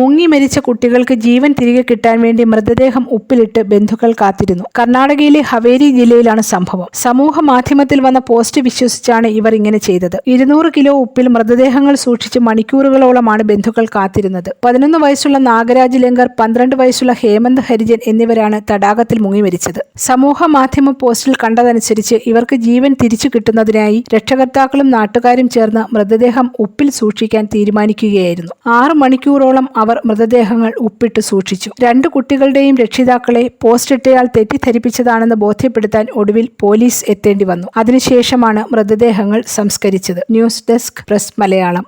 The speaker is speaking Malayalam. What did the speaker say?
മുങ്ങി മരിച്ച കുട്ടികൾക്ക് ജീവൻ തിരികെ കിട്ടാൻ വേണ്ടി മൃതദേഹം ഉപ്പിലിട്ട് ബന്ധുക്കൾ കാത്തിരുന്നു. കർണാടകയിലെ ഹവേരി ജില്ലയിലാണ് സംഭവം. സമൂഹ മാധ്യമത്തിൽ വന്ന പോസ്റ്റ് വിശ്വസിച്ചാണ് ഇവർ ഇങ്ങനെ ചെയ്തത്. ഇരുന്നൂറ് കിലോ ഉപ്പിൽ മൃതദേഹങ്ങൾ സൂക്ഷിച്ച് മണിക്കൂറുകളോളമാണ് ബന്ധുക്കൾ കാത്തിരുന്നത്. പതിനൊന്ന് വയസ്സുള്ള നാഗരാജ് ലങ്കർ പന്ത്രണ്ട് വയസ്സുള്ള ഹേമന്ത് ഹരിജൻ എന്നിവരാണ് തടാകത്തിൽ മുങ്ങി മരിച്ചത്. സമൂഹ മാധ്യമ പോസ്റ്റിൽ കണ്ടതനുസരിച്ച് ഇവർക്ക് ജീവൻ തിരിച്ചു കിട്ടുന്നതിനായി രക്ഷകർത്താക്കളും നാട്ടുകാരും ചേർന്ന് മൃതദേഹം ഉപ്പിൽ സൂക്ഷിക്കാൻ തീരുമാനിക്കുകയായിരുന്നു. ആറ് മണിക്കൂറോളം അവർ മൃതദേഹങ്ങൾ ഉപ്പിട്ട് സൂക്ഷിച്ചു. രണ്ട് കുട്ടികളുടെയും രക്ഷിതാക്കളെ പോസ്റ്റിട്ടയാൾ തെറ്റിദ്ധരിപ്പിച്ചതാണെന്ന് ബോധ്യപ്പെടുത്താൻ ഒടുവിൽ പോലീസ് എത്തേണ്ടി വന്നു. അതിനുശേഷമാണ് മൃതദേഹങ്ങൾ സംസ്കരിച്ചത്. News desk press Malayalam.